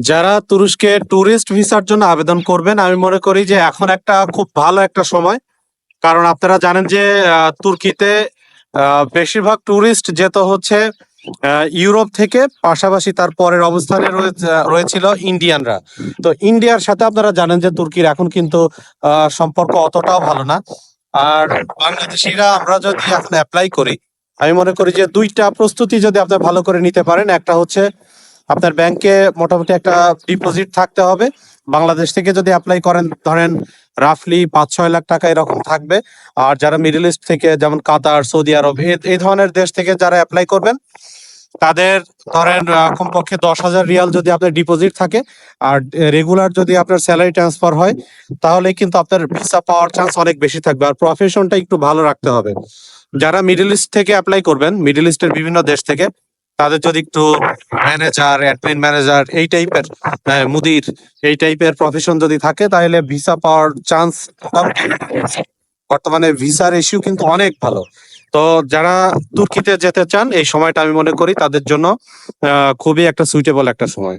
যারা তুরস্কে ট্যুরিস্ট ভিসার জন্য আবেদন করবেন, আমি মনে করি যে এখন একটা খুব ভালো একটা সময়। কারণ আপনারা জানেন যে তুর্কিতে বেশিরভাগ ট্যুরিস্ট যেত হচ্ছে ইউরোপ থেকে, পাশাপাশি তার পরের অবস্থানে রয়েছে- রয়েছিল ইন্ডিয়ানরা। তো ইন্ডিয়ার সাথে আপনারা জানেন যে তুর্কির এখন কিন্তু সম্পর্ক অতটাও ভালো না। আর বাংলাদেশিরা আমরা যদি এখন অ্যাপ্লাই করি, আমি মনে করি যে দুইটা প্রস্তুতি যদি আপনি ভালো করে নিতে পারেন, একটা হচ্ছে আপনার ব্যাংকে মোটামুটি একটা ডিপোজিট থাকতে হবে। বাংলাদেশ থেকে যদি অ্যাপ্লাই করেন, ধরেন রাফলি পাঁচ, ছয় লাখ টাকা এরকম থাকবে। আর যারা মিডল ইস্ট থেকে, যেমন কাতার, সৌদি আরব এই ধরনের দেশ থেকে যারা অ্যাপ্লাই করবেন, তাদের ধরেন কমপক্ষে দশ হাজার রিয়াল যদি আপনার ডিপোজিট থাকে, আর রেগুলার যদি আপনার স্যালারি ট্রান্সফার হয়, তাহলে কিন্তু আপনার ভিসা পাওয়ার চান্স অনেক বেশি থাকবে। আর প্রফেশনটা একটু ভালো রাখতে হবে। যারা মিডল ইস্ট থেকে অ্যাপ্লাই করবেন মিডল ইস্টের বিভিন্ন দেশ থেকে তাদের যদি একটু ম্যানেজার অ্যাডমিন ম্যানেজার এই টাইপের মুদির এই টাইপের প্রফেশন যদি থাকে, তাহলে ভিসা পাওয়ার চান্স বর্তমানে ভিসার ইস্যু কিন্তু অনেক ভালো। তো যারা তুর্কিতে যেতে চান, এই সময়টা আমি মনে করি তাদের জন্য খুবই একটা সুইটেবল একটা সময়।